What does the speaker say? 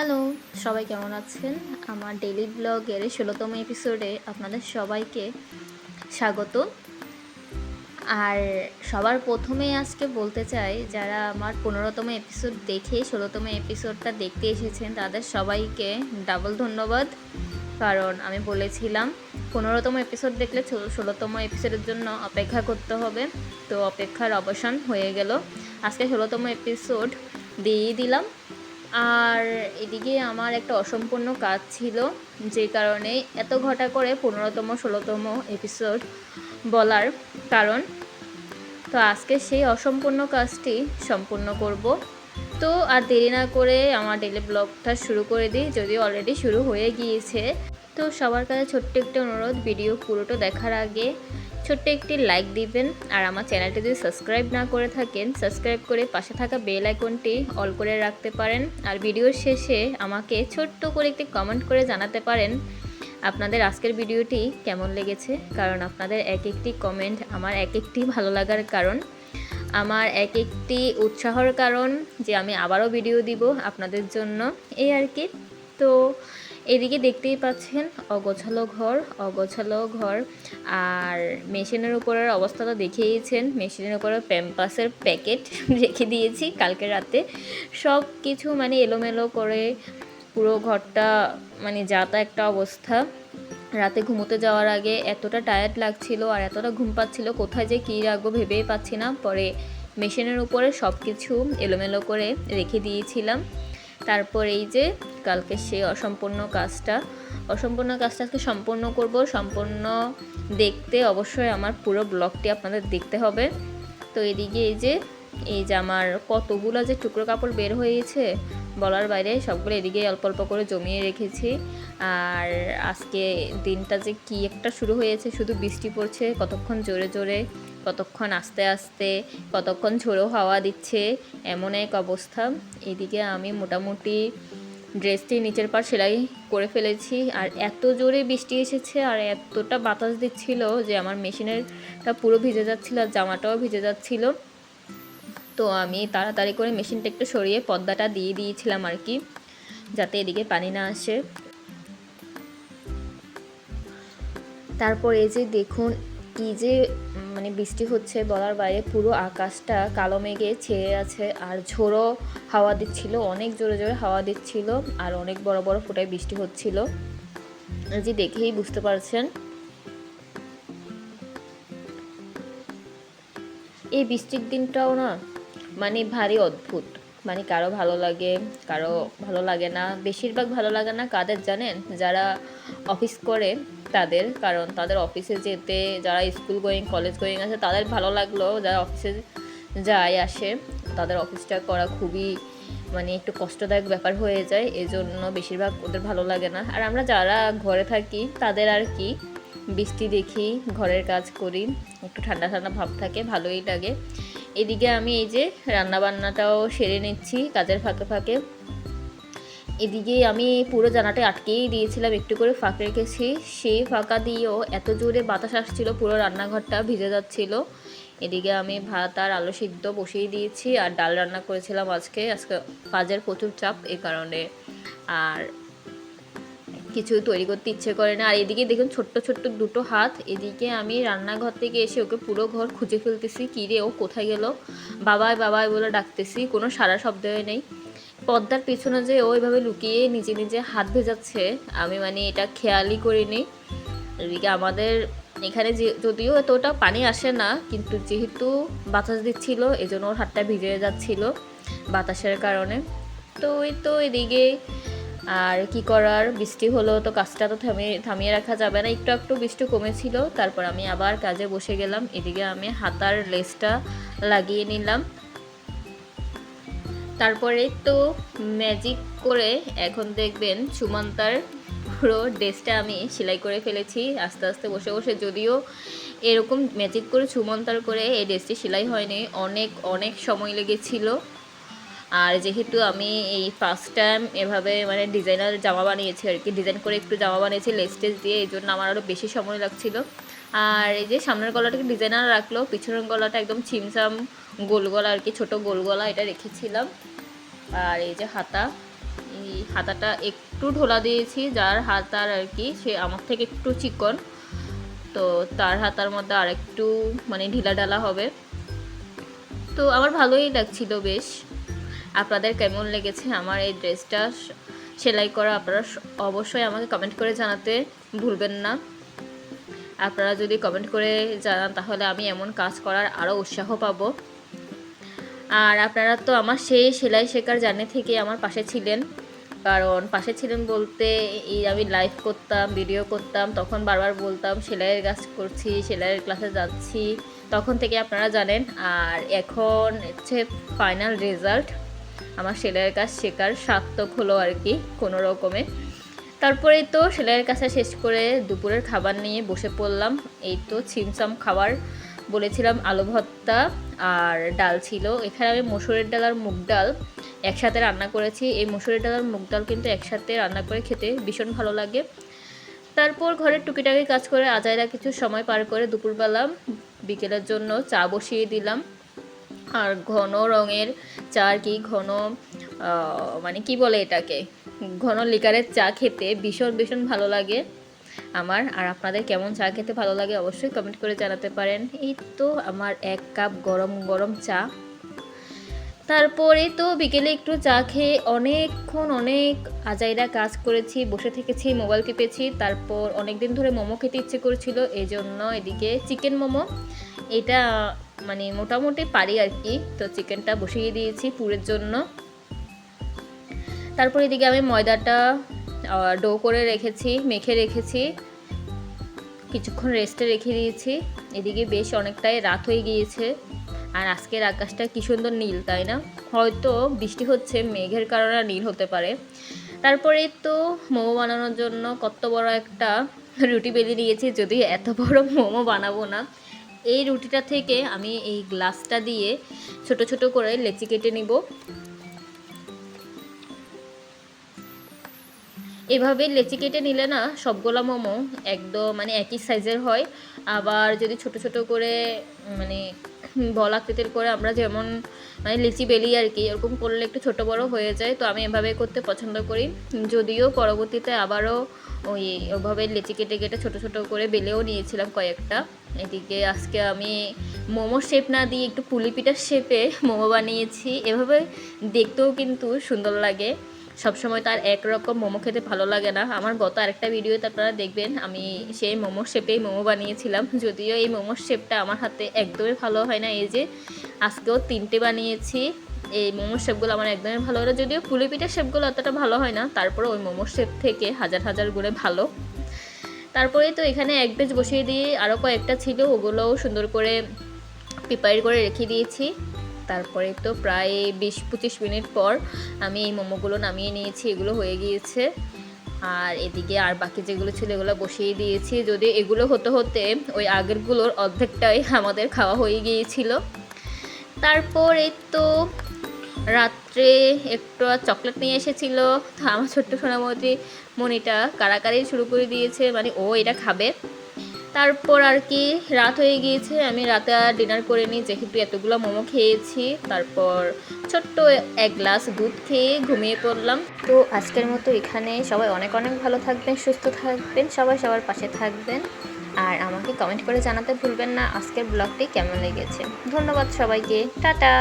Hello, সবাই কেমন আছেন? আমার ডেলি ব্লগের ষোলোতম এপিসোডে আপনাদের সবাইকে স্বাগত। আর সবার প্রথমে আজকে বলতে চাই, যারা আমার পনেরোতম এপিসোড দেখে ষোলোতম এপিসোডটা দেখতে এসেছেন, তাদের সবাইকে ডাবল ধন্যবাদ। কারণ আমি বলেছিলাম, পনেরোতম এপিসোড দেখলে ষোলোতম এপিসোডের জন্য অপেক্ষা করতে হবে। তো অপেক্ষার অবসান হয়ে গেল। আজকে ষোলোতম এপিসোড দিয়েই দিলাম। আর এদিকে আমার একটা অসম্পূর্ণ কাজ ছিল, যে কারণে এত ঘটা করে পনেরোতম, ষোলোতম এপিসোড বলার কারণ। তো আজকে সেই অসম্পূর্ণ কাজটি সম্পূর্ণ করব। তো আর দেরি না করে আমার ডেলি ব্লগটা শুরু করে দিই, যদিও অলরেডি শুরু হয়ে গিয়েছে। তো সবার কাছে ছোট্ট একটি অনুরোধ, ভিডিও পুরোটা দেখার আগে ছোট্ট একটি লাইক দিবেন আর আমার চ্যানেলটি যদি সাবস্ক্রাইব না করে থাকেন সাবস্ক্রাইব করে পাশে থাকা বেল আইকনটি অল করে রাখতে পারেন আর ভিডিওর শেষে আমাকে ছোট্ট করে একটি কমেন্ট করে জানাতে পারেন আপনাদের আজকের ভিডিওটি কেমন লেগেছে। কারণ আপনাদের এক একটি কমেন্ট আমার এক একটি ভালো লাগার কারণ। আমার এক একটি উৎসাহর কারণ যে আমি আবারও ভিডিও দিব আপনাদের জন্য। এই আর কি। তো এদিকে দেখতেই পাচ্ছেন অগোছালো ঘর অগোছালো ঘর। আর মেশিনের উপরের অবস্থা তো দেখেইছেন মেশিনের উপরে প্যাম্পাসের প্যাকেট রেখে দিয়েছি কালকে রাতে। সব কিছু মানে এলোমেলো করে পুরো ঘরটা মানে যাতা একটা অবস্থা। রাতে ঘুমোতে যাওয়ার আগে এতটা টায়ার্ড লাগছিল আর এতটা ঘুম পাচ্ছিল, কোথায় যে কী রাখব ভেবেই পাচ্ছি না। পরে মেশিনের উপরে সব কিছু এলোমেলো করে রেখে দিয়েছিলাম। তারপর এই যে কালকে সেই অসম্পূর্ণ কাজটা অসম্পূর্ণ কাজটা আজকে সম্পূর্ণ করব, সম্পূর্ণ দেখতে অবশ্যই আমার পুরো ব্লগটি আপনাদের দেখতে হবে। তো এদিকে এই যে এই যে আমার কতগুলো যে টুকরো কাপড় বের হয়েছে, বলার বাইরে সবগুলো এদিকে অল্প অল্প করে জমিয়ে রেখেছি। আর আজকে দিনটা যে কি একটা শুরু হয়েছে, শুধু বৃষ্টি পড়ছে, কতক্ষণ জোরে জোরে কতক্ষণ আস্তে আস্তে, কতক্ষণ ঝোড়ো হাওয়া দিচ্ছে, এমন এক অবস্থা। এদিকে আমি মোটামুটি ড্রেসটি নিচের পার সেলাই করে ফেলেছি। আর এত জোরে বৃষ্টি এসেছে আর এতটা বাতাস দিচ্ছিল যে আমার মেশিনেরটা পুরো ভিজে যাচ্ছিল আর জামাটাও ভিজে যাচ্ছিল। তো আমি তাড়াতাড়ি করে মেশিনটা একটু সরিয়ে পর্দাটা দিয়ে দিয়েছিলাম আর কি, যাতে এদিকে পানি না আসে। তারপর এই যে দেখুন কি যে মানে বৃষ্টি হচ্ছে বলার বাইরে পুরো আকাশটা কালো মেঘে ছেয়ে আছে আর ঝোড়ো হাওয়া দিচ্ছিল, অনেক জোরে জোরে হাওয়া দিচ্ছিল আর অনেক বড় বড় ফোটায় বৃষ্টি হচ্ছিল। যে দেখেই বুঝতে পারছেন। এই বৃষ্টির দিনটাও না মানে ভারী অদ্ভুত। মানে কারও ভালো লাগে, কারও ভালো লাগে না, বেশিরভাগ ভালো লাগে না কাদের জানেন? যারা অফিস করে তাদের, কারণ তাদের অফিসে যেতে, যারা স্কুল গোয়িং কলেজ গোয়িং আছে, তাদের ভালো লাগল। যারা অফিসে যায়, আসে, তাদের অফিসটা করা খুবই মানে একটু কষ্টদায়ক ব্যাপার হয়ে যায়। এজন্য বেশিরভাগ ওদের ভালো লাগে না। আর আমরা যারা ঘরে থাকি, তাদের আর কি, বৃষ্টি দেখি, ঘরের কাজ করি, একটু ঠান্ডা ঠান্ডা ভাব থাকে, ভালোই লাগে। এদিকে আমি এই যে রান্নাবান্নাটাও সেরে নিচ্ছি, কাজের ফাঁকে ফাঁকে। এদিকে আমি পুরো জানাটা আটকেই দিয়েছিলাম, একটু করে ফাঁক রেখেছি। সেই ফাঁকা দিয়েও এত জোরে বাতাস আসছিল, পুরো রান্নাঘরটা ভিজে যাচ্ছিল। এদিকে আমি ভাত আর আলু সিদ্ধ বসিয়ে দিয়েছি আর ডাল রান্না করেছিলাম আজকে। আজকে কাজের প্রচুর চাপ এ কারণে। আর কিছু তৈরি করতে ইচ্ছে করে না। আর এদিকে দেখুন ছোট্ট ছোট্ট দুটো হাত। এদিকে আমি রান্নাঘর থেকে এসে ওকে পুরো ঘর খুঁজে ফেলতেছি, কী রে, ও কোথায় গেল? বাবাই বাবাই, বলে ডাকতেছি। কোনো সারা শব্দই নেই। পদ্মার পিছনে যে ওইভাবে লুকিয়ে নিজে নিজে হাত ভেজাচ্ছে, আমি মানে এটা খেয়ালই করিনি। এদিকে আমাদের এখানে যে, যদিও এতটা পানি আসে না, কিন্তু যেহেতু বাতাস দিচ্ছিল, এজন্য ওর হাতটা ভিজে যাচ্ছিল বাতাসের কারণে। তো ওই তো এদিকে আর কি করার, বৃষ্টি হলো তো কাজটা তো থামিয়ে থামিয়ে রাখা যাবে না। একটু একটু বৃষ্টি কমেছিল, তারপর আমি আবার কাজে বসে গেলাম। এদিকে আমি হাতার লেসটা লাগিয়ে নিলাম। তারপরে তো ম্যাজিক করে এখন দেখবেন সুমন্তার পুরো ড্রেসটা আমি সেলাই করে ফেলেছি, আস্তে আস্তে বসে বসে। যদিও এরকম ম্যাজিক করে সুমন্তার করে এই ড্রেসটি সেলাই হয়নি, অনেক অনেক সময় লেগেছিলো। আর যেহেতু আমি এই ফার্স্ট টাইম এভাবে মানে ডিজাইনার জামা বানিয়েছি আর কি ডিজাইন করে একটু জামা বানিয়েছি লেস লেস্টেজ দিয়ে, এই জন্য আমার আরও বেশি সময় লাগছিল। আর এই যে সামনের গলাটাকে ডিজাইনার রাখল, পিছনের গলাটা একদম ছিমছাম গোল গলা আর কি, ছোটো গোল গলা এটা রেখেছিলাম। আর এই যে হাতা, এই হাতাটা একটু ঢোলা দিয়েছি, যার হাতার আর কি, সে আমার থেকে একটু চিকন। তো তার হাতার মধ্যে আর একটু মানে ঢিলা ঢালা হবে। তো আমার ভালোই লাগছিল বেশ। আপনাদের কেমন লেগেছে আমার এই ড্রেসটা? সেলাই করা আপনারা অবশ্যই আমাকে কমেন্ট করে জানাতে ভুলবেন না। আপনারা যদি কমেন্ট করে জানান, তাহলে আমি এমন কাজ করার আরও উৎসাহ পাবো। আর আপনারা তো আমার সেই সেলাই শেখার জার্নি থেকে আমার পাশে ছিলেন। কারণ পাশে ছিলেন বলতে এই আমি লাইভ করতাম ভিডিও করতাম, তখন বারবার বলতাম, সেলাইয়ের কাজ করছি, সেলাইয়ের ক্লাসে যাচ্ছি। তখন থেকে আপনারা জানেন। আর এখন হচ্ছে ফাইনাল রেজাল্ট আমার সেলাইয়ের কাজ শেখার সার্থক হলো আর কি কোনো রকমে। তারপরেই তো সেলাইয়ের কাজটা শেষ করে দুপুরের খাবার নিয়ে বসে পড়লাম। এই তো ছিমছাম খাবার বলেছিলাম আলু ভর্তা আর ডাল ছিল। এখানে আমি মসুরের ডাল আর মুগ ডাল একসাথে রান্না করেছি। এই মসুরের ডাল আর মুগ ডাল কিন্তু একসাথে রান্না করে খেতে ভীষণ ভালো লাগে। তারপর ঘরের টুকিটাকি কাজ করে আজাইরা কিছু সময় পার করে দুপুরবেলা বিকেলের জন্য চা বসিয়ে দিলাম। আর ঘন রঙের চা আর কি, ঘন মানে কি বলে এটাকে? ঘন লিকারের চা খেতে ভীষণ ভীষণ ভালো লাগে। আমার। আর আপনাদের কেমন চা খেতে ভালো লাগে অবশ্যই কমেন্ট করে জানাতে পারেন। এই তো আমার এক কাপ গরম গরম চা। তারপরে তো বিকেলে একটু চা খেয়ে অনেকক্ষণ অনেক আজাইরা কাজ করেছি, বসে থেকেছি, মোবাইল টিপেছি। তারপর অনেক দিন ধরে মোমো খেতে ইচ্ছে করেছিল এই জন্য এদিকে চিকেন মোমো। এটা মানে মোটামুটি পারি আর কি। তো চিকেনটা বসিয়ে দিয়েছি পুরের জন্য। তারপর এদিকে আমি ময়দাটা ডো করে রেখেছি, মেখে রেখেছি। কিছুক্ষণ রেস্টে রেখে দিয়েছি। এদিকে বেশ অনেকটাই রাত হয়ে গিয়েছে। আর আজকের আকাশটা কি সুন্দর নীল, তাই না? হয়তো বৃষ্টি হচ্ছে, মেঘের কারণে নীল হতে পারে। তারপরে তো মোমো বানানোর জন্য কত বড় একটা রুটি বেলে নিয়েছি, যদি এত বড় মোমো বানাবো না। এই রুটিটা থেকে আমি এই গ্লাসটা দিয়ে ছোট ছোট করে লেচি কেটে নিব। এভাবে লেচি কেটে নিলে না সবগুলা মোমো একদম মানে একই সাইজের হয়। আবার যদি ছোট ছোট করে মানে বল আকৃতির করে আমরা যেমন মানে লিচি বেলি আর কি, এরকম করলে একটু ছোট বড় হয়ে যায়। তো আমি এভাবে করতে পছন্দ করি। যদিও পরবর্তীতে আবারও ওই ওভাবে লিচি কেটে কেটে ছোট ছোট করে বেলেও নিয়েছিলাম কয়েকটা। এদিকে আজকে আমি মোমো শেপ না দিয়ে একটু পুলি পিঠার শেপে মোমো বানিয়েছি। এভাবে দেখতেও কিন্তু সুন্দর লাগে। সবসময় তার একরকম মোমো খেতে ভালো লাগে না। আমার গত আরেকটা ভিডিওতে আপনারা দেখবেন, আমি সেই মোমোর শেপেই মোমো বানিয়েছিলাম। যদিও এই মোমোর শেপটা আমার হাতে একদমই ভালো হয় না। এই যে আজকেও তিনটে বানিয়েছি। এই মোমোর শেপগুলো আমার একদমই ভালো হয় না। যদিও পুলি পিঠার শেপগুলো অতটা ভালো হয় না তারপরে ওই মোমোর শেপ থেকে হাজার হাজার গুণে ভালো। তারপরে তো এখানে এক বেজ বসিয়ে দিয়ে আরও কয়েকটা ছিল, ওগুলোও সুন্দর করে প্রিপেয়ার করে রেখে দিয়েছি। তারপরে তো প্রায় বিশ, পঁচিশ মিনিট পর আমি এই মোমোগুলো নামিয়ে নিয়েছি, এগুলো হয়ে গিয়েছে। আর এদিকে আর বাকি যেগুলো ছিল এগুলো বসিয়ে দিয়েছি। যদি এগুলো হতে হতে ওই আগেরগুলোর অর্ধেকটাই আমাদের খাওয়া হয়ে গিয়েছিল। তারপর এই তো রাত্রে একটু চকলেট নিয়ে এসেছিল। আমার ছোট্ট সোনামতি মনিটা কারাকারি শুরু করে দিয়েছে। মানে ও এটা খাবে। তারপর আর কি রাত হয়ে গিয়েছে, আমি রাতে আর ডিনার করে নিই যেহেতু এতগুলো মোমো খেয়েছি। তারপর ছোট্ট এক গ্লাস দুধ খেয়ে ঘুমিয়ে পড়লাম। তো আজকের মতো এখানে সবাই অনেক অনেক ভালো থাকবেন, সুস্থ থাকবেন, সবাই সবার পাশে থাকবেন। আর আমাকে কমেন্ট করে জানাতে ভুলবেন না, আজকের ব্লগটি কেমন লেগেছে। ধন্যবাদ সবাইকে, টাটা!